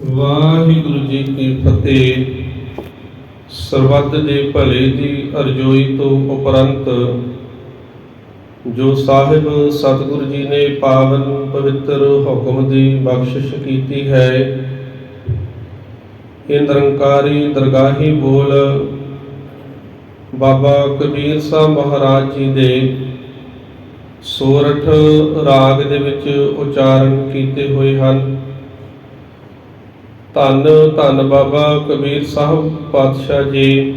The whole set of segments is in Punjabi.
ਵਾਹਿਗੁਰੂ ਜੀ ਕੀ ਫਤਿਹ। ਸਰਬੱਤ ਦੇ ਭਲੇ ਦੀ ਅਰਜ਼ੋਈ ਤੋਂ ਉਪਰੰਤ ਜੋ ਸਾਹਿਬ ਸਤਿਗੁਰੂ ਜੀ ਨੇ ਪਾਵਨ ਪਵਿੱਤਰ ਹੁਕਮ ਦੀ ਬਖਸ਼ਿਸ਼ ਕੀਤੀ ਹੈ, ਇਹ ਨਿਰੰਕਾਰੀ ਦਰਗਾਹੀ ਬੋਲ ਬਾਬਾ ਕਬੀਰ ਸਾਹਿਬ ਮਹਾਰਾਜ ਜੀ ਦੇ ਸੋਰਠ ਰਾਗ ਦੇ ਵਿੱਚ ਉਚਾਰਨ ਕੀਤੇ ਹੋਏ ਹਨ। ਧੰਨ ਧੰਨ ਬਾਬਾ ਕਬੀਰ ਸਾਹਿਬ ਪਾਤਸ਼ਾਹ ਜੀ।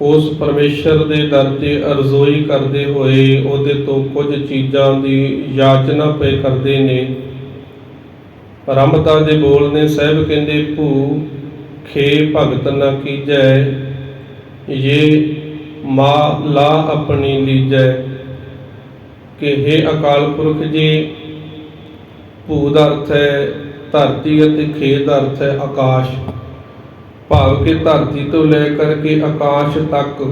ਉਸ ਪਰਮੇਸ਼ਰ ਦੇ ਦਰ ਤੇ ਅਰਜ਼ੋਈ ਕਰਦੇ ਹੋਏ ਉਹਦੇ ਤੋਂ ਕੁਝ ਚੀਜ਼ਾਂ ਦੀ ਯਾਚਨਾ ਪਏ ਕਰਦੇ ਨੇ। ਰਮਤਾ ਦੇ ਬੋਲ ਨੇ, ਸਾਹਿਬ ਕਹਿੰਦੇ, ਭੂ, ਖੇ ਭਗਤ ਨਾ ਕੀਜੈ ਇਹ ਮਾ ਲਾ ਆਪਣੀ ਲੀਜੈ। ਕਿ हे ਅਕਾਲ ਪੁਰਖ ਜੀ, ਭੂ ਦਾ ਅਰਥ ਹੈ ਧਰਤੀ ਅਤੇ ਖੇਤ ਦਾ ਅਰਥ ਹੈ ਆਕਾਸ਼। ਭਾਵ ਕਿ ਧਰਤੀ ਤੋਂ ਲੈ ਕਰਕੇ ਆਕਾਸ਼ ਤੱਕ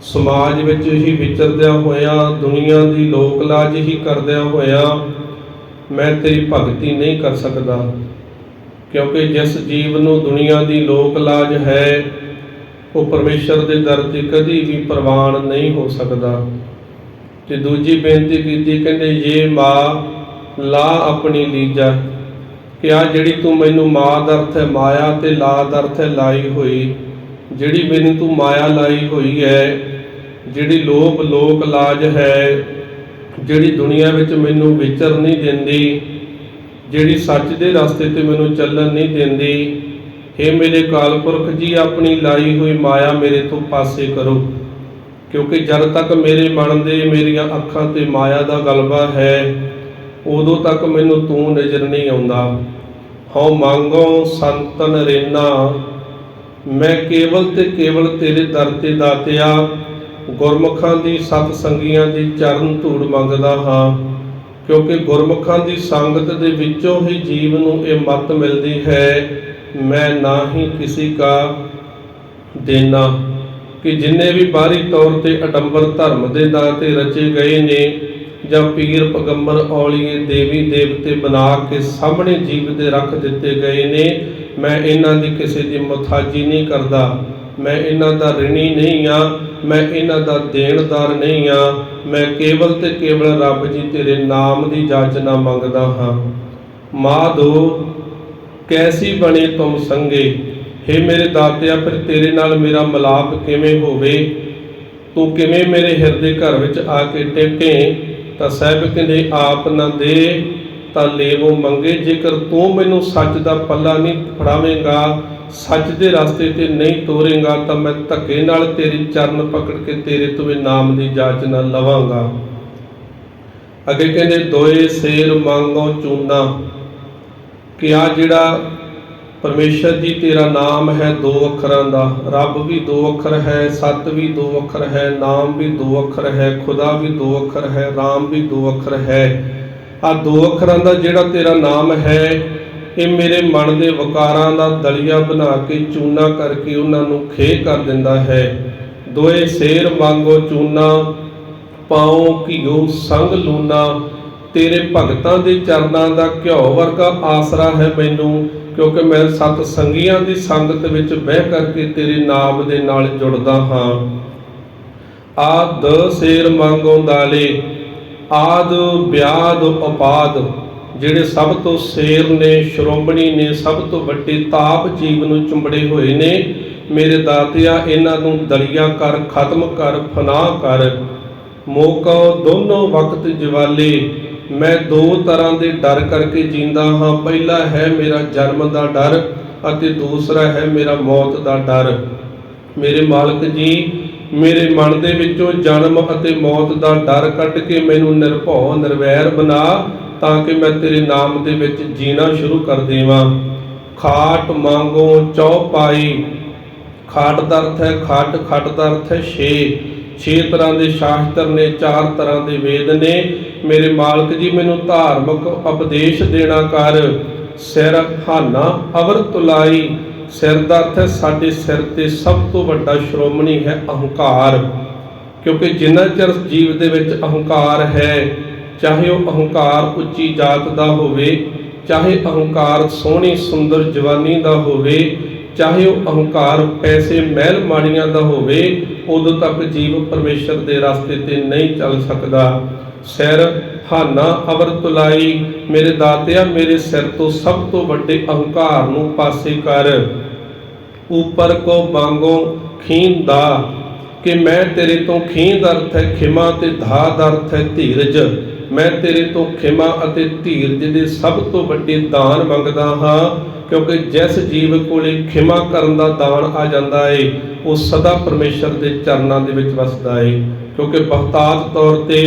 ਸਮਾਜ ਵਿੱਚ ਹੀ ਵਿਚਰਦਿਆਂ ਹੋਇਆਂ, ਦੁਨੀਆ ਦੀ ਲੋਕ ਲਾਜ ਹੀ ਕਰਦਿਆਂ ਹੋਇਆਂ ਮੈਂ ਤੇਰੀ ਭਗਤੀ ਨਹੀਂ ਕਰ ਸਕਦਾ। ਕਿਉਂਕਿ ਜਿਸ ਜੀਵ ਨੂੰ ਦੁਨੀਆ ਦੀ ਲੋਕ ਲਾਜ ਹੈ, ਉਹ ਪਰਮੇਸ਼ਰ ਦੇ ਦਰ ਤੇ ਕਦੀ ਵੀ ਪ੍ਰਵਾਨ ਨਹੀਂ ਹੋ ਸਕਦਾ। ਤੇ ਦੂਜੀ ਬੇਨਤੀ ਕੀਤੀ, ਕਹਿੰਦੇ ਇਹ ਮਾਂ, ਲਾ ਆਪਣੀ ਲੀਜਾ ਕਿ ਆ ਜਿਹੜੀ ਤੂੰ ਮੈਨੂੰ ਮਾਂ ਦਾ ਅਰਥ ਹੈ, ਮਾਇਆ ਤੇ ਲਾ ਦਾ ਅਰਥ ਹੈ, ਲਾਈ ਹੋਈ। ਜਿਹੜੀ ਮੈਨੂੰ ਤੂੰ ਮਾਇਆ ਲਾਈ ਹੋਈ ਹੈ, ਜਿਹੜੀ ਲੋਭ ਲੋਕ ਲਾਜ ਹੈ, ਜਿਹੜੀ ਦੁਨੀਆ ਵਿੱਚ ਮੈਨੂੰ ਵਿਚਰ ਨਹੀਂ ਦਿੰਦੀ, ਜਿਹੜੀ ਸੱਚ ਦੇ ਰਸਤੇ ਤੇ ਮੈਨੂੰ ਚੱਲਣ ਨਹੀਂ ਦਿੰਦੀ हे ਮੇਰੇ ਕਾਲਪੁਰਖ ਜੀ, ਆਪਣੀ ਲਾਈ ਹੋਈ ਮਾਇਆ ਮੇਰੇ ਤੋਂ ਪਾਸੇ ਕਰੋ। ਕਿਉਂਕਿ ਜਦ ਤੱਕ ਮੇਰੇ ਮਨ ਦੇ, ਮੇਰੀਆਂ ਅੱਖਾਂ ਤੇ ਮਾਇਆ ਦਾ ਗਲਬਾ ਹੈ ਉਦੋਂ ਤੱਕ ਮੈਨੂੰ ਤੂੰ ਨਜ਼ਰ ਨਹੀਂ ਆਉਂਦਾ। ਹਉ ਮੰਗੋ ਸੰਤਨ ਰੇਨਾ। ਮੈਂ ਕੇਵਲ ਤੇ ਕੇਵਲ ਤੇਰੇ ਦਰ ਤੇ ਦਾਤਿਆ। ਗੁਰਮੁਖਾਂ ਦੀ ਸਤ ਸੰਗੀਆਂ ਦੀ ਚਰਨ ਧੂੜ ਮੰਗਦਾ ਹਾਂ। ਕਿਉਂਕਿ ਗੁਰਮੁਖਾਂ ਦੀ ਸੰਗਤ ਦੇ ਵਿੱਚੋਂ ਹੀ ਜੀਵ ਨੂੰ ਇਹ ਮੱਤ ਮਿਲਦੀ ਹੈ, ਮੈਂ ਨਾ ਹੀ ਕਿਸੇ ਕਾ ਦੇਣਾ ਕਿ ਜਿੰਨੇ ਵੀ ਬਾਹਰੀ ਤੌਰ ਤੇ ਅਡੰਬਰ ਧਰਮ ਦੇ ਨਾਂ ਤੇ ਰਚੇ ਗਏ ਨੇ ਜਾਂ ਪੀਰ ਪਗੰਬਰ ਔਲੀਏ ਦੇਵੀ ਦੇਵਤੇ ਬਣਾ ਕੇ ਸਾਹਮਣੇ ਜੀਵ ਦੇ ਰੱਖ ਦਿੱਤੇ ਗਏ ਨੇ, ਮੈਂ ਇਹਨਾਂ ਦੀ ਕਿਸੇ ਦੀ ਮੁਤਾਜੀ ਨਹੀਂ ਕਰਦਾ। ਮੈਂ ਇਹਨਾਂ ਦਾ ਰਿਣੀ ਨਹੀਂ ਆ, ਮੈਂ ਇਹਨਾਂ ਦਾ ਦੇਣਦਾਰ ਨਹੀਂ ਆ। ਮੈਂ ਕੇਵਲ ਤੇ ਕੇਵਲ ਰੱਬ ਜੀ ਤੇਰੇ ਨਾਮ ਦੀ ਜਾਚਨਾ ਮੰਗਦਾ ਹਾਂ। ਮਾਧੋ, ਕੈਸੀ ਬਣੇ ਤੁਮ ਸੰਗੇ? हे ਮੇਰੇ ਦਾਤਿਆ, ਫਿਰ ਤੇਰੇ ਨਾਲ ਮੇਰਾ ਮਿਲਾਪ ਕਿਵੇਂ ਹੋਵੇ? ਤੂੰ ਕਿਵੇਂ ਮੇਰੇ ਹਿਰਦੇ ਘਰ ਵਿੱਚ ਆ ਕੇ ਟੇਕੇ? ਤਾਂ ਸਾਹਿਬ ਕਹਿੰਦੇ, ਆਪ ਨਾ ਦੇ ਤਾਂ ਲੇਵੋ ਮੰਗੇ। ਜੇਕਰ ਤੂੰ ਮੈਨੂੰ ਸੱਚ ਦਾ ਪੱਲਾ ਨਹੀਂ ਫੜਾਵੇਂਗਾ, ਸੱਚ ਦੇ ਰਸਤੇ ਤੇ ਨਹੀਂ ਤੋਰੇਗਾ, ਤਾਂ ਮੈਂ ਧੱਕੇ ਨਾਲ ਤੇਰੀ ਚਰਨ ਪਕੜ ਕੇ ਤੇਰੇ ਤੋਂ ਇਹ ਨਾਮ ਦੀ ਜਾਚ ਨਾ ਲਵਾਂਗਾ। ਅੱਗੇ ਕਹਿੰਦੇ, ਦੋਏ ਸੇਰ ਮੰਗੋ ਚੂਨਾ। ਕਿ ਆ ਜਿਹੜਾ ਪਰਮੇਸ਼ਰ ਜੀ, ਤੇਰਾ ਨਾਮ ਹੈ ਦੋ ਅੱਖਰਾਂ ਦਾ। ਰੱਬ ਵੀ ਦੋ ਅੱਖਰ ਹੈ, ਸਤ ਵੀ ਦੋ ਅੱਖਰ ਹੈ, ਨਾਮ ਵੀ ਦੋ ਅੱਖਰ ਹੈ, ਖੁਦਾ ਵੀ ਦੋ ਅੱਖਰ ਹੈ, ਰਾਮ ਵੀ ਦੋ ਅੱਖਰ ਹੈ। ਆ ਦੋ ਅੱਖਰਾਂ ਦਾ ਜਿਹੜਾ ਤੇਰਾ ਨਾਮ ਹੈ, ਇਹ ਮੇਰੇ ਮਨ ਦੇ ਵਿਕਾਰਾਂ ਦਾ ਦਲੀਆ ਬਣਾ ਕੇ, ਚੂਨਾ ਕਰਕੇ ਉਹਨਾਂ ਨੂੰ ਖੇ ਕਰ ਦਿੰਦਾ ਹੈ। ਦੋਏ ਸੇਰ ਮੰਗੋ ਚੂਨਾ, ਪਾਉ ਘਿਓ ਸੰਗ ਲੂਨਾ। ਤੇਰੇ ਭਗਤਾਂ ਦੇ ਚਰਨਾਂ ਦਾ ਘਿਓ ਵਰਗਾ ਆਸਰਾ ਹੈ ਮੈਨੂੰ। ਕਿਉਂਕਿ ਮੈਂ ਸਤ ਸੰਗੀਆਂ ਦੀ ਸੰਗਤ ਵਿੱਚ ਬਹਿ ਕਰਕੇ ਤੇਰੇ ਨਾਮ ਦੇ ਨਾਲ ਜੁੜਦਾ ਹਾਂ। ਆਦ ਸੇਰ ਮੰਗੋ ਦਾਲੇ ਆਦ ਬਿਆਦ ਉਪਾਦ, ਜਿਹੜੇ ਸਭ ਤੋਂ ਸੇਰ ਨੇ, ਸ਼੍ਰੋਮਣੀ ਨੇ, ਸਭ ਤੋਂ ਵੱਡੇ ਤਾਪ ਜੀਵ ਨੂੰ ਚੁੰਬੜੇ ਹੋਏ ਨੇ, ਮੇਰੇ ਦਾਤਿਆ, ਇਹਨਾਂ ਨੂੰ ਦਲੀਆ ਕਰ, ਖਤਮ ਕਰ ਫਨਾ ਕਰ ਮੋਕੋ ਦੋਨੋਂ ਵਕਤ ਜਵਾਲੇ ਮੈਂ ਦੋ ਤਰ੍ਹਾਂ ਦੇ ਡਰ ਕਰਕੇ ਜੀਂਦਾ ਹਾਂ। ਪਹਿਲਾ ਹੈ ਮੇਰਾ ਜਨਮ ਦਾ ਡਰ ਅਤੇ ਦੂਸਰਾ ਹੈ ਮੇਰਾ ਮੌਤ ਦਾ ਡਰ। ਮੇਰੇ ਮਾਲਕ ਜੀ, ਮੇਰੇ ਮਨ ਦੇ ਵਿੱਚੋਂ ਜਨਮ ਅਤੇ ਮੌਤ ਦਾ ਡਰ ਕੱਢ ਕੇ ਮੈਨੂੰ ਨਿਰਭਉ ਨਿਰਵੈਰ ਬਣਾ ਤਾਂ ਕਿ ਮੈਂ ਤੇਰੇ ਨਾਮ ਦੇ ਵਿੱਚ ਜੀਣਾ ਸ਼ੁਰੂ ਕਰ ਦੇਵਾਂ। ਖਾਟ ਮੰਗੋ ਚੌਪਾਈ ਖਾਟ ਦਾ ਅਰਥ ਹੈ ਖੱਟ ਖੱਟ ਦਾ ਅਰਥ ਹੈ ਛੇ। ਛੇ ਤਰ੍ਹਾਂ ਦੇ ਸ਼ਾਸਤਰ ਨੇ, ਚਾਰ ਤਰ੍ਹਾਂ ਦੇ ਵੇਦ ਨੇ। ਮੇਰੇ ਮਾਲਕ ਜੀ, ਮੈਨੂੰ ਧਾਰਮਿਕ ਉਪਦੇਸ਼ ਦੇਣਾ ਕਰ। ਸਿਰ ਹਾਨਾ ਅਵਰ ਤੁਲਾਈ। ਸਿਰ ਦਾ ਅਰਥ ਹੈ, ਸਾਡੇ ਸਿਰ ਤੇ ਸਭ ਤੋਂ ਵੱਡਾ ਸ਼੍ਰੋਮਣੀ ਹੈ ਅਹੰਕਾਰ। ਕਿਉਂਕਿ ਜਿੰਨਾ ਚਿਰ ਜੀਵ ਦੇ ਵਿੱਚ ਅਹੰਕਾਰ ਹੈ, ਚਾਹੇ ਉਹ ਅਹੰਕਾਰ ਉੱਚੀ ਜਾਤ ਦਾ ਹੋਵੇ, ਚਾਹੇ ਅਹੰਕਾਰ ਸੋਹਣੀ, ਸੁੰਦਰ ਜਵਾਨੀ ਦਾ ਹੋਵੇ, ਚਾਹੇ ਉਹ ਅਹੰਕਾਰ ਪੈਸੇ ਮਹਿਲ ਮਾੜੀਆਂ ਦਾ ਹੋਵੇ, ਉਦੋਂ ਤੱਕ ਜੀਵ ਪਰਮੇਸ਼ਰ ਦੇ ਰਸਤੇ ਤੇ ਨਹੀਂ ਚੱਲ ਸਕਦਾ। ਸਿਰ, ਹਾਨਾ ਅਵਰ ਤੁਲਾਈ। ਮੇਰੇ ਦਾਤਿਆ, ਮੇਰੇ ਸਿਰ ਤੋਂ ਸਭ ਤੋਂ ਵੱਡੇ ਅਹੰਕਾਰ ਨੂੰ ਪਾਸੇ ਕਰ। ਉਪਰ ਕੋ ਮੰਗੋ ਖੀਨ ਦਾ, ਕਿ ਮੈਂ ਤੇਰੇ ਤੋਂ ਖੀਨ ਦਾ ਅਰਥ ਹੈ ਖਿਮਾ ਤੇ ਧਾ ਦਾ ਅਰਥ ਹੈ ਧੀਰਜ। ਮੈਂ ਤੇਰੇ ਤੋਂ ਖਿਮਾ ਅਤੇ ਧੀਰਜ ਦੇ ਸਭ ਤੋਂ ਵੱਡੇ ਦਾਨ ਮੰਗਦਾ ਹਾਂ, ਕਿਉਂਕਿ ਜਿਸ ਜੀਵ ਕੋਲੇ ਖਿਮਾ ਕਰਨ ਦਾ ਦਾਨ ਆ ਜਾਂਦਾ ਏ, ਉਹ ਸਦਾ ਪਰਮੇਸ਼ਰ ਦੇ ਚਰਨਾਂ ਦੇ ਵਿੱਚ ਵਸਦਾ ਏ। ਕਿਉਂਕਿ ਬਹੁਤਾਤ ਤੌਰ ਤੇ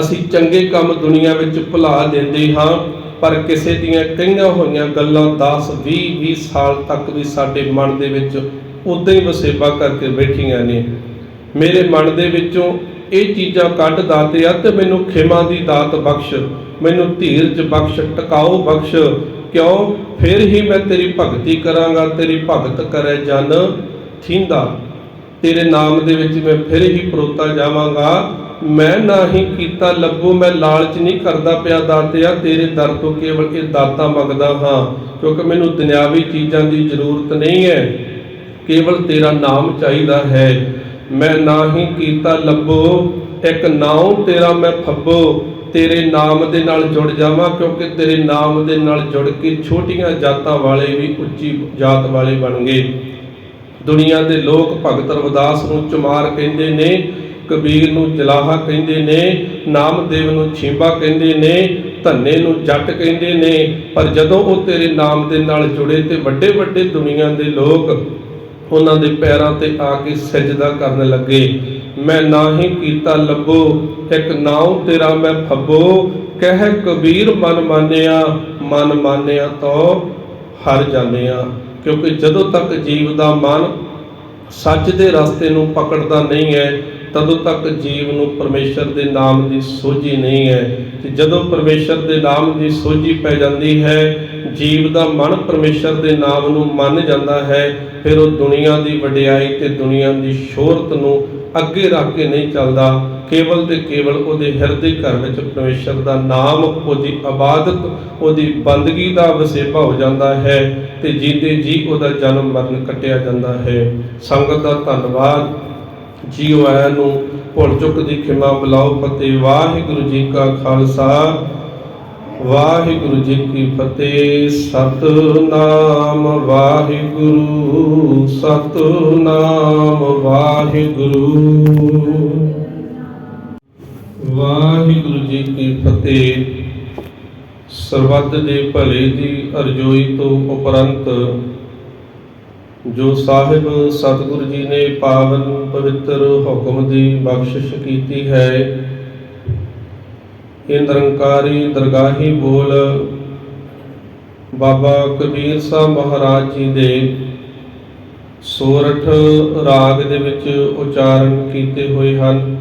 ਅਸੀਂ ਚੰਗੇ ਕੰਮ ਦੁਨੀਆ ਵਿੱਚ ਭੁਲਾ ਦਿੰਦੇ ਹਾਂ, ਪਰ ਕਿਸੇ ਦੀਆਂ ਕਈਆਂ ਹੋਈਆਂ ਗੱਲਾਂ 10 20 20 ਸਾਲ ਤੱਕ ਵੀ ਸਾਡੇ ਮਨ ਦੇ ਵਿੱਚ ਉਦਾਂ ਹੀ ਵਸੇਬਾ ਕਰਕੇ ਬੈਠੀਆਂ ਨੇ। ਮੇਰੇ ਮਨ ਦੇ ਵਿੱਚੋਂ ਇਹ ਚੀਜ਼ਾਂ ਕੱਢ ਦਾਤੇ ਆ ਤੇ ਮੈਨੂੰ ਖਿਮਾ ਦੀ ਦਾਤ ਬਖਸ਼, ਮੈਨੂੰ ਧੀਰਜ ਬਖਸ਼ ਟਿਕਾਓ ਬਖਸ਼। ਕਿਉਂ? ਫਿਰ ਹੀ ਮੈਂ ਤੇਰੀ ਭਗਤੀ ਕਰਾਂਗਾ, ਤੇਰੀ ਭਗਤ ਕਰੇ ਜਨ। ਥੀਂਦਾ, ਤੇਰੇ ਨਾਮ ਦੇ ਵਿੱਚ ਮੈਂ ਫਿਰ ਹੀ ਪਰੋਤਾ ਜਾਵਾਂਗਾ। ਮੈਂ ਨਾ ਹੀ ਕੀਤਾ ਲੱਭੋ, ਮੈਂ ਲਾਲਚ ਨਹੀਂ ਕਰਦਾ ਪਿਆ ਦਾਤਿਆ, ਤੇਰੇ ਦਰ ਤੋਂ ਕੇਵਲ ਇਹ ਦਾਤਾ ਮੰਗਦਾ ਹਾਂ, ਕਿਉਂਕਿ ਮੈਨੂੰ ਦੁਨਿਆਵੀ ਚੀਜ਼ਾਂ ਦੀ ਜ਼ਰੂਰਤ ਨਹੀਂ ਹੈ, ਕੇਵਲ ਤੇਰਾ ਨਾਮ ਚਾਹੀਦਾ ਹੈ। ਮੈਂ ਨਾ ਹੀ ਕੀਤਾ ਲੱਭੋ, ਇੱਕ ਨਾਉ ਤੇਰਾ ਮੈਂ ਫੱਬੋ, ਤੇਰੇ ਨਾਮ ਦੇ ਨਾਲ ਜੁੜ ਜਾਵਾਂ, ਕਿਉਂਕਿ ਤੇਰੇ ਨਾਮ ਦੇ ਨਾਲ ਜੁੜ ਕੇ ਛੋਟੀਆਂ ਜਾਤਾਂ ਵਾਲੇ ਵੀ ਉੱਚੀ ਜਾਤ ਵਾਲੇ ਬਣ ਗਏ। ਦੁਨੀਆ ਦੇ ਲੋਕ ਭਗਤ ਰਵਿਦਾਸ ਨੂੰ ਚਮਾਰ ਕਹਿੰਦੇ ਨੇ ਕਬੀਰ ਨੂੰ ਜਲਾਹਾ ਕਹਿੰਦੇ ਨੇ, ਨਾਮਦੇਵ ਨੂੰ ਛੀਂਬਾ ਕਹਿੰਦੇ ਨੇ, ਧੰਨੇ ਨੂੰ ਜੱਟ ਕਹਿੰਦੇ ਨੇ, ਪਰ ਜਦੋਂ ਉਹ ਤੇਰੇ ਨਾਮ ਦੇ ਨਾਲ ਜੁੜੇ ਤੇ ਵੱਡੇ ਵੱਡੇ ਦੁਨੀਆ ਦੇ ਲੋਕ ਉਹਨਾਂ ਦੇ ਪੈਰਾਂ ਤੇ ਆ ਕੇ ਸਜਦਾ ਕਰਨ ਲੱਗੇ, ਮੈਂ ਨਾ ਹੀ ਕੀਤਾ ਲੱਭੋ, ਇੱਕ ਨਾਉ ਤੇਰਾ ਮੈਂ ਫੱਬੋ, ਕਹਿ ਕਬੀਰ ਮਨ ਮਾਨਿਆ ਮਨ ਮਾਨਿਆ ਤੋ ਹਰ ਜਾਣਿਆ, ਕਿਉਂਕਿ ਜਦੋਂ ਤੱਕ ਜੀਵ ਦਾ ਮਨ ਸੱਚ ਦੇ ਰਸਤੇ ਨੂੰ ਪਕੜਦਾ ਨਹੀਂ ਹੈ ਤਦੋਂ ਤੱਕ ਜੀਵ ਨੂੰ ਪਰਮੇਸ਼ਰ ਦੇ ਨਾਮ ਦੀ ਸੋਝੀ ਨਹੀਂ ਹੈ। ਤੇ ਜਦੋਂ ਪਰਮੇਸ਼ਰ ਦੇ ਨਾਮ ਦੀ ਸੋਝੀ ਪੈ ਜਾਂਦੀ ਹੈ, ਜੀਵ ਦਾ ਮਨ ਪਰਮੇਸ਼ਰ ਦੇ ਨਾਮ ਨੂੰ ਮੰਨ ਜਾਂਦਾ ਹੈ। ਫਿਰ ਉਹ ਦੁਨੀਆ ਦੀ ਵਡਿਆਈ ਤੇ ਦੁਨੀਆ ਦੀ ਸ਼ੋਹਰਤ ਨੂੰ ਅੱਗੇ ਰੱਖ ਕੇ ਨਹੀਂ ਚੱਲਦਾ। ਕੇਵਲ ਤੇ ਕੇਵਲ ਉਹਦੇ ਹਿਰਦੇ ਘਰ ਵਿੱਚ ਪਰਮੇਸ਼ਰ ਦਾ ਨਾਮ, ਉਹਦੀ ਇਬਾਦਤ ਉਹਦੀ ਬੰਦਗੀ ਦਾ ਵਸੇਬਾ ਹੋ ਜਾਂਦਾ ਹੈ ਤੇ ਜੀਤੇ ਜੀ ਉਹਦਾ ਜਨਮ ਮਰਨ ਕੱਟਿਆ ਜਾਂਦਾ ਹੈ। ਸੰਗਤ ਦਾ ਧੰਨਵਾਦ। ਜੀਉ ਆਇਆਂ ਨੂੰ ਭੁੱਲ ਚੁੱਕ ਦੀ ਖਿਮਾ ਬੁਲਾਓ ਫਤਿਹ। ਵਾਹਿਗੁਰੂ ਜੀ ਕਾ ਖਾਲਸਾ, ਵਾਹਿਗੁਰੂ ਜੀ ਕੀ ਫਤਿਹ। ਸਤਨਾਮ ਵਾਹਿਗੁਰੂ ਸਤਨਾਮ ਵਾਹਿਗੁਰੂ। ਵਾਹਿਗੁਰੂ ਜੀ ਕੀ ਫਤਿਹ। ਸਰਬੱਤ ਦੇ ਭਲੇ ਦੀ ਅਰਜ਼ੋਈ ਤੋਂ ਉਪਰੰਤ ਜੋ ਸਾਹਿਬ ਸਤਿਗੁਰੂ ਜੀ ਨੇ ਪਾਵਨ ਪਵਿੱਤਰ ਹੁਕਮ ਦੀ ਬਖਸ਼ਿਸ਼ ਕੀਤੀ ਹੈ ਇਹ ਨਿਰੰਕਾਰੀ ਦਰਗਾਹੀ ਬੋਲ ਬਾਬਾ ਕਬੀਰ ਸਾਹਿਬ ਮਹਾਰਾਜ ਜੀ ਦੇ ਸੋਰਠ ਰਾਗ ਦੇ ਵਿੱਚ ਉਚਾਰਨ ਕੀਤੇ ਹੋਏ ਹਨ।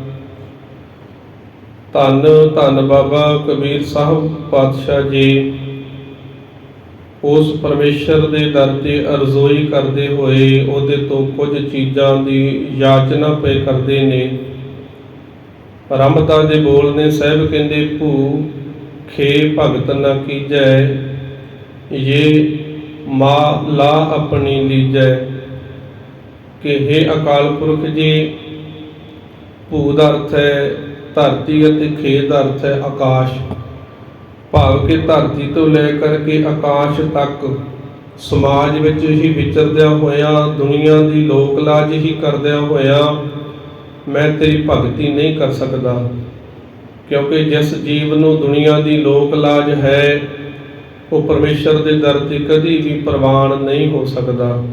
ਧੰਨ ਧੰਨ ਬਾਬਾ ਕਬੀਰ ਸਾਹਿਬ ਪਾਤਸ਼ਾਹ ਜੀ। ਉਸ ਪਰਮੇਸ਼ਰ ਦੇ ਦਰ ਤੇ ਅਰਜ਼ੋਈ ਕਰਦੇ ਹੋਏ ਉਹਦੇ ਤੋਂ ਕੁਝ ਚੀਜ਼ਾਂ ਦੀ ਯਾਚਨਾ ਪਏ ਕਰਦੇ ਨੇ। ਰਮਤਾ ਦੇ ਬੋਲ ਨੇ ਸਾਹਿਬ ਕਹਿੰਦੇ, ਭੂ, ਖੇ ਭਗਤ ਨ ਕੀਜੈ ਇਹ ਮਾ ਲਾ ਆਪਣੀ ਲੀਜੈ। ਕਿ हे ਅਕਾਲ ਪੁਰਖ ਜੀ, ਭੂ ਦਾ ਅਰਥ ਹੈ ਧਰਤੀ ਅਤੇ ਖੇ ਦਾ ਅਰਥ ਹੈ ਆਕਾਸ਼। ਭਾਵ ਕਿ ਧਰਤੀ ਤੋਂ ਲੈ ਕਰਕੇ ਆਕਾਸ਼ ਤੱਕ ਸਮਾਜ ਵਿੱਚ ਹੀ ਵਿਚਰਦਿਆਂ ਹੋਇਆਂ, ਦੁਨੀਆ ਦੀ ਲੋਕ ਲਾਜ ਹੀ ਕਰਦਿਆਂ ਹੋਇਆਂ ਮੈਂ ਤੇਰੀ ਭਗਤੀ ਨਹੀਂ ਕਰ ਸਕਦਾ। ਕਿਉਂਕਿ ਜਿਸ ਜੀਵ ਨੂੰ ਦੁਨੀਆ ਦੀ ਲੋਕ ਲਾਜ ਹੈ, ਉਹ ਪਰਮੇਸ਼ਰ ਦੇ ਦਰ ਤੇ ਕਦੀ ਵੀ ਪ੍ਰਵਾਨ ਨਹੀਂ ਹੋ ਸਕਦਾ।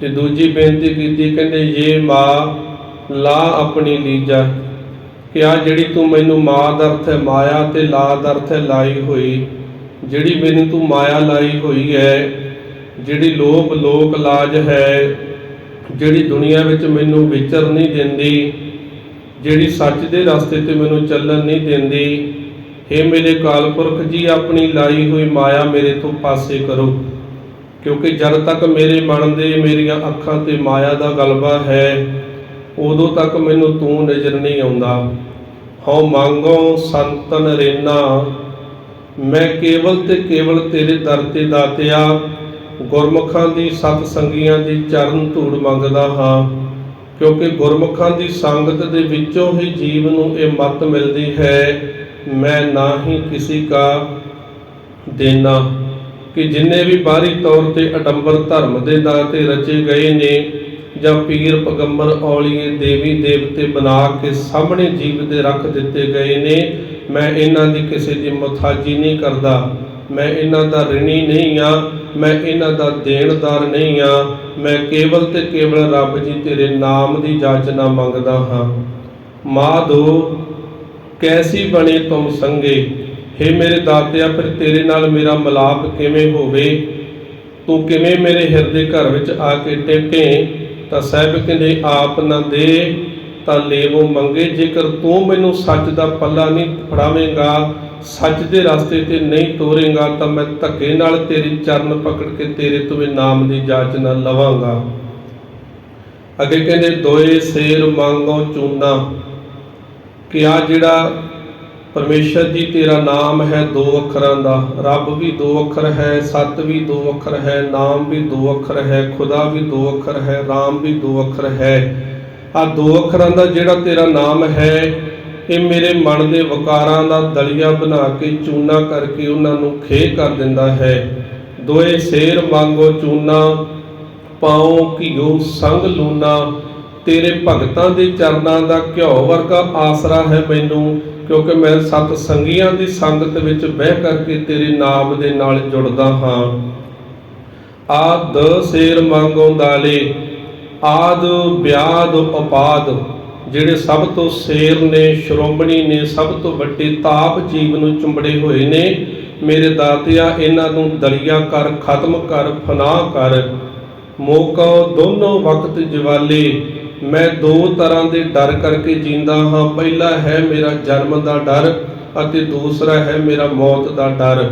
ਤੇ ਦੂਜੀ ਬੇਨਤੀ ਕੀਤੀ, ਕਹਿੰਦੇ ਇਹ ਮਾਂ ਲਾ ਆਪਣੀ ਲੀਜਾ ਕਿ ਆ ਜਿਹੜੀ ਤੂੰ ਮੈਨੂੰ ਮਾਂ ਦਾ ਅਰਥ ਹੈ, ਮਾਇਆ ਤੇ ਲਾ ਦਾ ਅਰਥ ਹੈ, ਲਾਈ ਹੋਈ। ਜਿਹੜੀ ਮੈਨੂੰ ਤੂੰ ਮਾਇਆ ਲਾਈ ਹੋਈ ਹੈ, ਜਿਹੜੀ ਲੋਭ ਲੋਕ ਲਾਜ ਹੈ, ਜਿਹੜੀ ਦੁਨੀਆ ਵਿੱਚ ਮੈਨੂੰ ਵਿਚਰ ਨਹੀਂ ਦਿੰਦੀ, ਜਿਹੜੀ ਸੱਚ ਦੇ ਰਸਤੇ ਤੇ ਮੈਨੂੰ ਚੱਲਣ ਨਹੀਂ ਦਿੰਦੀ हे ਮੇਰੇ ਕਾਲਪੁਰਖ ਜੀ, ਆਪਣੀ ਲਾਈ ਹੋਈ ਮਾਇਆ ਮੇਰੇ ਤੋਂ ਪਾਸੇ ਕਰੋ। ਕਿਉਂਕਿ ਜਦ ਤੱਕ ਮੇਰੇ ਮਨ ਦੇ, ਮੇਰੀਆਂ ਅੱਖਾਂ ਤੇ ਮਾਇਆ ਦਾ ਗਲਬਾ ਹੈ ਉਦੋਂ ਤੱਕ ਮੈਨੂੰ ਤੂੰ ਨਜ਼ਰ ਨਹੀਂ ਆਉਂਦਾ। ਹਉ ਮੰਗੋ ਸੰਤਨ ਰੇਨਾ, ਮੈਂ ਕੇਵਲ ਤੇ ਕੇਵਲ ਤੇਰੇ ਦਰ ਤੇ ਦਾਤਿਆ, ਗੁਰਮੁਖਾਂ ਦੀ ਸਤ ਸੰਗੀਆਂ ਦੀ ਚਰਨ ਧੂੜ ਮੰਗਦਾ ਹਾਂ। ਕਿਉਂਕਿ ਗੁਰਮੁਖਾਂ ਦੀ ਸੰਗਤ ਦੇ ਵਿੱਚੋਂ ਹੀ ਜੀਵ ਨੂੰ ਇਹ ਮੱਤ ਮਿਲਦੀ ਹੈ, ਮੈਂ ਨਾ ਹੀ ਕਿਸੇ ਕਾ ਦੇਣਾ ਕਿ ਜਿੰਨੇ ਵੀ ਬਾਹਰੀ ਤੌਰ ਤੇ ਅਡੰਬਰ ਧਰਮ ਦੇ ਨਾਂ ਤੇ ਰਚੇ ਗਏ ਨੇ ਜਾਂ ਪੀਰ ਪਗੰਬਰ ਔਲੀਏ ਦੇਵੀ ਦੇਵਤੇ ਬਣਾ ਕੇ ਸਾਹਮਣੇ ਜੀਵ ਦੇ ਰੱਖ ਦਿੱਤੇ ਗਏ ਨੇ, ਮੈਂ ਇਹਨਾਂ ਦੀ ਕਿਸੇ ਦੀ ਮੁਤਾਜੀ ਨਹੀਂ ਕਰਦਾ। ਮੈਂ ਇਹਨਾਂ ਦਾ ਰਿਣੀ ਨਹੀਂ ਆ, ਮੈਂ ਇਹਨਾਂ ਦਾ ਦੇਣਦਾਰ ਨਹੀਂ ਆ, ਮੈਂ ਕੇਵਲ ਤੇ ਕੇਵਲ ਰੱਬ ਜੀ ਤੇਰੇ ਨਾਮ ਦੀ ਜਾਚਨਾ ਮੰਗਦਾ ਹਾਂ। ਮਾਧੋ ਕੈਸੀ ਬਣੇ ਤੁਮ ਸੰਗੇ? हे ਮੇਰੇ ਦਾਤਿਆ, ਫਿਰ ਤੇਰੇ ਨਾਲ ਮੇਰਾ ਮਿਲਾਪ ਕਿਵੇਂ ਹੋਵੇ? ਤੂੰ ਕਿਵੇਂ ਮੇਰੇ ਹਿਰਦੇ ਘਰ ਵਿੱਚ ਆ ਕੇ ਟੇਕੇ? ਤਾਂ ਸਾਹਿਬ ਕਹਿੰਦੇ, ਆਪ ਨਾ ਦੇ ਤਾਂ ਲੇਵੋ ਮੰਗੇ। ਜੇਕਰ ਤੂੰ ਮੈਨੂੰ ਸੱਚ ਦਾ ਪੱਲਾ ਨਹੀਂ ਫੜਾਵੇਂਗਾ, ਸੱਚ ਦੇ ਰਸਤੇ ਤੇ ਨਹੀਂ ਤੋਰੇਗਾ, ਤਾਂ ਮੈਂ ਧੱਕੇ ਨਾਲ ਤੇਰੀ ਚਰਨ ਪਕੜ ਕੇ ਤੇਰੇ ਤੋਂ ਇਹ ਨਾਮ ਦੀ ਜਾਚ ਨਾ ਲਵਾਂਗਾ। ਅੱਗੇ ਕਹਿੰਦੇ, ਦੋਏ ਸੇਰ ਮੰਗੋ ਚੂਨਾ। ਕਿ ਆ ਜਿਹੜਾ ਪਰਮੇਸ਼ਰ ਜੀ, ਤੇਰਾ ਨਾਮ ਹੈ ਦੋ ਅੱਖਰਾਂ ਦਾ। ਰੱਬ ਵੀ ਦੋ ਅੱਖਰ ਹੈ, ਸਤ ਵੀ ਦੋ ਅੱਖਰ ਹੈ, ਨਾਮ ਵੀ ਦੋ ਅੱਖਰ ਹੈ, ਖੁਦਾ ਵੀ ਦੋ ਅੱਖਰ ਹੈ, ਰਾਮ ਵੀ ਦੋ ਅੱਖਰ ਹੈ। ਆ ਦੋ ਅੱਖਰਾਂ ਦਾ ਜਿਹੜਾ ਤੇਰਾ ਨਾਮ ਹੈ, ਇਹ ਮੇਰੇ ਮਨ ਦੇ ਵਿਕਾਰਾਂ ਦਾ ਦਲੀਆ ਬਣਾ ਕੇ ਚੂਨਾ ਕਰਕੇ ਉਹਨਾਂ ਨੂੰ ਖੇ ਕਰ ਦਿੰਦਾ ਹੈ। ਦੋਏ ਸੇਰ ਮੰਗੋ ਚੂਨਾ, ਪਾਉ ਘਿਓ ਸੰਗ ਲੂਨਾ। ਤੇਰੇ ਭਗਤਾਂ ਦੇ ਚਰਨਾਂ ਦਾ ਘਿਓ ਵਰਗਾ ਆਸਰਾ ਹੈ ਮੈਨੂੰ। ਕਿਉਂਕਿ ਮੈਂ ਸਤ ਸੰਗੀਆਂ ਦੀ ਸੰਗਤ ਵਿੱਚ ਬਹਿ ਕਰਕੇ ਤੇਰੇ ਨਾਮ ਦੇ ਨਾਲ ਜੁੜਦਾ ਹਾਂ। ਆਦ ਸੇਰ ਮੰਗੋ ਦਾਲੇ, ਆਦ ਬਿਆਦ ਉਪਾਦ, ਜਿਹੜੇ ਸਭ ਤੋਂ ਸੇਰ ਨੇ, ਸ਼੍ਰੋਮਣੀ ਨੇ, ਸਭ ਤੋਂ ਵੱਡੇ ਤਾਪ ਜੀਵ ਨੂੰ ਚੁੰਬੜੇ ਹੋਏ ਨੇ, ਮੇਰੇ ਦਾਤਿਆ, ਇਹਨਾਂ ਨੂੰ ਦਲੀਆ ਕਰ, ਖਤਮ ਕਰ ਫਨਾ ਕਰ, ਮੋਕੋ ਦੋਨੋਂ ਵਕਤ ਜਵਾਲੇ ਮੈਂ ਦੋ ਤਰ੍ਹਾਂ ਦੇ ਡਰ ਕਰਕੇ ਜੀਂਦਾ ਹਾਂ। ਪਹਿਲਾ ਹੈ ਮੇਰਾ ਜਨਮ ਦਾ ਡਰ ਅਤੇ ਦੂਸਰਾ ਹੈ ਮੇਰਾ ਮੌਤ ਦਾ ਡਰ।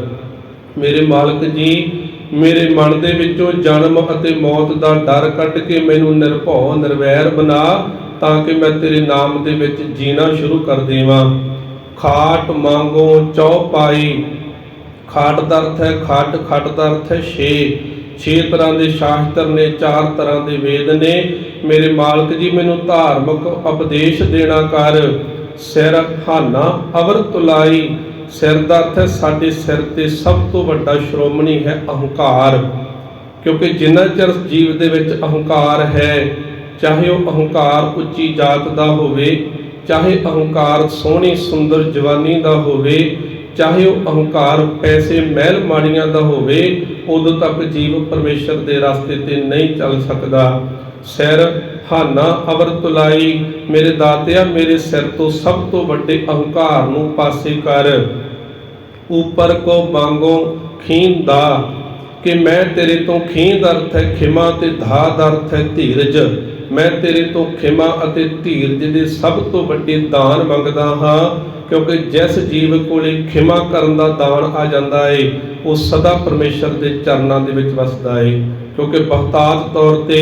ਮੇਰੇ ਮਾਲਕ ਜੀ, ਮੇਰੇ ਮਨ ਦੇ ਵਿੱਚੋਂ ਜਨਮ ਅਤੇ ਮੌਤ ਦਾ ਡਰ ਕੱਢ ਕੇ ਮੈਨੂੰ ਨਿਰਭਉ ਨਿਰਵੈਰ ਬਣਾ ਤਾਂ ਕਿ ਮੈਂ ਤੇਰੇ ਨਾਮ ਦੇ ਵਿੱਚ ਜੀਣਾ ਸ਼ੁਰੂ ਕਰ ਦੇਵਾਂ। ਖਾਟ ਮੰਗੋ ਚੌਪਾਈ ਖਾਟ ਦਾ ਅਰਥ ਹੈ ਖੱਟ ਖੱਟ ਦਾ ਅਰਥ ਹੈ ਛੇ। ਛੇ ਤਰ੍ਹਾਂ ਦੇ ਸ਼ਾਸਤਰ ਨੇ, ਚਾਰ ਤਰ੍ਹਾਂ ਦੇ ਵੇਦ ਨੇ। ਮੇਰੇ ਮਾਲਕ ਜੀ, ਮੈਨੂੰ ਧਾਰਮਿਕ ਉਪਦੇਸ਼ ਦੇਣਾ ਕਰ। ਸਿਰ ਹਾਨਾ ਅਵਰ ਤੁਲਾਈ। ਸਿਰ ਦਾ ਅਰਥ ਸਾਡੇ ਸਿਰ ਤੇ ਸਭ ਤੋਂ ਵੱਡਾ ਸ਼੍ਰੋਮਣੀ ਹੈ ਅਹੰਕਾਰ। ਕਿਉਂਕਿ ਜਿੰਨਾ ਚਿਰ ਜੀਵ ਦੇ ਵਿੱਚ ਅਹੰਕਾਰ ਹੈ, ਚਾਹੇ ਉਹ ਅਹੰਕਾਰ ਉੱਚੀ ਜਾਤ ਦਾ ਹੋਵੇ, ਚਾਹੇ ਅਹੰਕਾਰ ਸੋਹਣੀ, ਸੁੰਦਰ ਜਵਾਨੀ ਦਾ ਹੋਵੇ, ਚਾਹੇ ਉਹ ਅਹੰਕਾਰ ਪੈਸੇ ਮਹਿਲ ਮਾੜੀਆਂ ਦਾ ਹੋਵੇ ਉਦੋਂ ਤੱਕ ਜੀਵ ਪਰਮੇਸ਼ਰ ਦੇ ਰਸਤੇ ਤੇ ਨਹੀਂ ਚੱਲ ਸਕਦਾ। ਸਿਰ ਹਾਨਾ, ਅਵਰ ਤੁਲਾਈ, ਮੇਰੇ ਦਾਤਿਆ, ਮੇਰੇ ਸਿਰ ਤੋਂ ਸਭ ਤੋਂ ਵੱਡੇ ਅਹੰਕਾਰ ਨੂੰ ਪਾਸੇ ਕਰ। ਉਪਰ ਕੋ ਮੰਗੋ ਖੀਨ ਦਾ, ਕਿ ਮੈਂ ਤੇਰੇ ਤੋਂ ਖੀਨ ਦਾ ਅਰਥ ਹੈ ਖਿਮਾ ਤੇ ਧਾ ਦਾ ਅਰਥ ਹੈ ਧੀਰਜ। ਮੈਂ ਤੇਰੇ ਤੋਂ ਖਿਮਾ ਅਤੇ ਧੀਰਜ ਦੇ ਸਭ ਤੋਂ ਵੱਡੇ ਦਾਨ ਮੰਗਦਾ ਹਾਂ। ਕਿਉਂਕਿ ਜਿਸ ਜੀਵ ਕੋਲੇ ਖਿਮਾ ਕਰਨ ਦਾ ਦਾਨ ਆ ਜਾਂਦਾ ਏ, ਉਹ ਸਦਾ ਪਰਮੇਸ਼ਰ ਦੇ ਚਰਨਾਂ ਦੇ ਵਿੱਚ ਵਸਦਾ ਏ। ਕਿਉਂਕਿ ਬਹੁਤਾਤ ਤੌਰ ਤੇ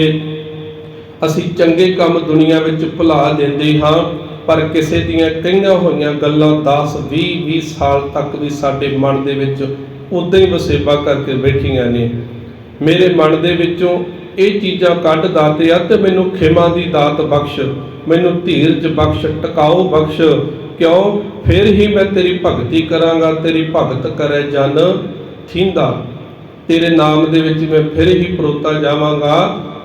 ਅਸੀਂ ਚੰਗੇ ਕੰਮ ਦੁਨੀਆ ਵਿੱਚ ਭੁਲਾ ਦਿੰਦੇ ਹਾਂ, ਪਰ ਕਿਸੇ ਦੀਆਂ ਕਈਆਂ ਹੋਈਆਂ ਗੱਲਾਂ 10 20 20 ਸਾਲ ਤੱਕ ਵੀ ਸਾਡੇ ਮਨ ਦੇ ਵਿੱਚ ਉਦਾਂ ਹੀ ਵਸੇਬਾ ਕਰਕੇ ਬੈਠੀਆਂ ਨੇ। ਮੇਰੇ ਮਨ ਦੇ ਵਿੱਚੋਂ ਇਹ ਚੀਜ਼ਾਂ ਕੱਢ ਦਾਤੇ ਆ ਤੇ ਮੈਨੂੰ ਖਿਮਾ ਦੀ ਦਾਤ ਬਖਸ਼, ਮੈਨੂੰ ਧੀਰਜ ਬਖਸ਼ ਟਿਕਾਓ ਬਖਸ਼ ਕਿਉਂ? ਫਿਰ ਹੀ ਮੈਂ ਤੇਰੀ ਭਗਤੀ ਕਰਾਂਗਾ, ਤੇਰੀ ਭਗਤ ਕਰੇ ਜਨ। ਥੀਂਦਾ ਤੇਰੇ ਨਾਮ ਦੇ ਵਿੱਚ ਮੈਂ ਫਿਰ ਹੀ ਪਰੋਤਾ ਜਾਵਾਂਗਾ।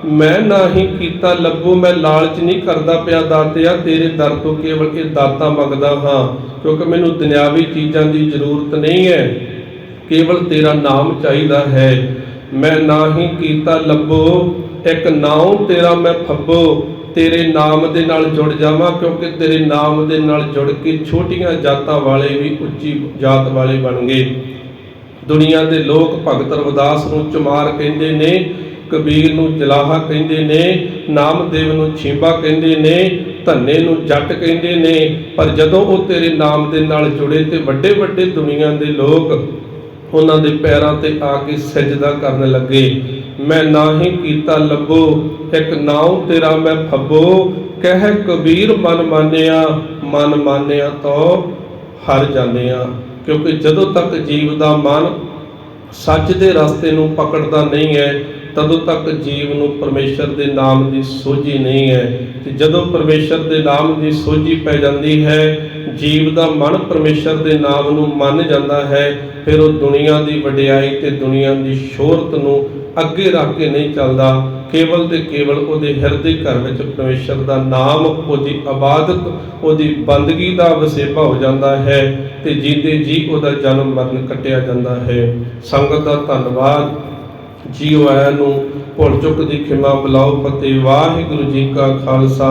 ਮੈਂ ਨਾ ਹੀ ਕੀਤਾ ਲੱਭੋ ਮੈਂ ਲਾਲਚ ਨਹੀਂ ਕਰਦਾ ਪਿਆ ਦਾਤਿਆ। ਤੇਰੇ ਦਰ ਤੋਂ ਕੇਵਲ ਇਹ ਦਾਤਾ ਮੰਗਦਾ ਹਾਂ, ਕਿਉਂਕਿ ਮੈਨੂੰ ਦੁਨਿਆਵੀ ਚੀਜ਼ਾਂ ਦੀ ਜ਼ਰੂਰਤ ਨਹੀਂ ਹੈ। ਕੇਵਲ ਤੇਰਾ ਨਾਮ ਚਾਹੀਦਾ ਹੈ। ਮੈਂ ਨਾ ਹੀ ਕੀਤਾ ਲੱਭੋ ਇੱਕ ਨਾਉ ਤੇਰਾ ਮੈਂ ਫੱਬੋ। ਤੇਰੇ ਨਾਮ ਦੇ ਨਾਲ ਜੁੜ ਜਾਵਾਂ, ਕਿਉਂਕਿ ਤੇਰੇ ਨਾਮ ਦੇ ਨਾਲ ਜੁੜ ਕੇ ਛੋਟੀਆਂ ਜਾਤਾਂ ਵਾਲੇ ਵੀ ਉੱਚੀ ਜਾਤ ਵਾਲੇ ਬਣ ਗਏ। ਦੁਨੀਆ ਦੇ ਲੋਕ ਭਗਤ ਰਵਿਦਾਸ ਨੂੰ ਚਮਾਰ ਕਹਿੰਦੇ ਨੇ, ਕਬੀਰ ਨੂੰ ਜਲਾਹਾ ਕਹਿੰਦੇ ਨੇ, ਨਾਮਦੇਵ ਨੂੰ ਛੀਂਬਾ ਕਹਿੰਦੇ ਨੇ, ਧੰਨੇ ਨੂੰ ਜੱਟ ਕਹਿੰਦੇ ਨੇ। ਪਰ ਜਦੋਂ ਉਹ ਤੇਰੇ ਨਾਮ ਦੇ ਨਾਲ ਜੁੜੇ ਤੇ ਵੱਡੇ ਵੱਡੇ ਦੁਨੀਆ ਦੇ ਲੋਕ ਉਹਨਾਂ ਦੇ ਪੈਰਾਂ ਤੇ ਆ ਕੇ ਸਜਦਾ ਕਰਨ ਲੱਗੇ ਮੈਂ ਨਾ ਹੀ ਕੀਤਾ ਲੱਭੋ, ਇੱਕ ਨਾਉ ਤੇਰਾ ਮੈਂ ਫੱਬੋ ਕਹਿ ਕਬੀਰ ਮਨ ਮਾਨਿਆ ਮਨ ਮਾਨਿਆ ਤੋ ਹਰ ਜਾਂਦੇ ਆ ਕਿਉਂਕਿ ਜਦੋਂ ਤੱਕ ਜੀਵ ਦਾ ਮਨ ਸੱਚ ਦੇ ਰਸਤੇ ਨੂੰ ਪਕੜਦਾ ਨਹੀਂ ਹੈ, ਤਦੋਂ ਤੱਕ ਜੀਵ ਨੂੰ ਪਰਮੇਸ਼ਰ ਦੇ ਨਾਮ ਦੀ ਸੋਝੀ ਨਹੀਂ ਹੈ। ਤੇ ਜਦੋਂ ਪਰਮੇਸ਼ਰ ਦੇ ਨਾਮ ਦੀ ਸੋਝੀ ਪੈ ਜਾਂਦੀ ਹੈ, ਜੀਵ ਦਾ ਮਨ ਪਰਮੇਸ਼ਰ ਦੇ ਨਾਮ ਨੂੰ ਮੰਨ ਜਾਂਦਾ ਹੈ, ਫਿਰ ਉਹ ਦੁਨੀਆ ਦੀ ਵਡਿਆਈ ਤੇ ਦੁਨੀਆ ਦੀ ਸ਼ੋਹਰਤ ਨੂੰ ਅੱਗੇ ਰੱਖ ਕੇ ਨਹੀਂ ਚੱਲਦਾ, ਕੇਵਲ ਤੇ ਕੇਵਲ ਉਹਦੇ ਹਿਰਦੇ ਘਰ ਵਿੱਚ ਪਰਮੇਸ਼ਰ ਦਾ ਨਾਮ, ਉਹਦੀ ਇਬਾਦਤ ਉਹਦੀ ਬੰਦਗੀ ਦਾ ਵਸੇਬਾ ਹੋ ਜਾਂਦਾ ਹੈ ਤੇ ਜੀਂਦੇ ਜੀ ਉਹਦਾ ਜਨਮ ਮਰਨ ਕੱਟਿਆ ਜਾਂਦਾ ਹੈ। ਸੰਗਤ ਦਾ ਧੰਨਵਾਦ। ਜੀਓ ਆਇਆਂ ਨੂੰ ਭੁੱਲ ਚੁੱਕ ਦੀ ਖਿਮਾ ਬੁਲਾਓ ਫਤਿਹ। ਵਾਹਿਗੁਰੂ ਜੀ ਕਾ ਖਾਲਸਾ।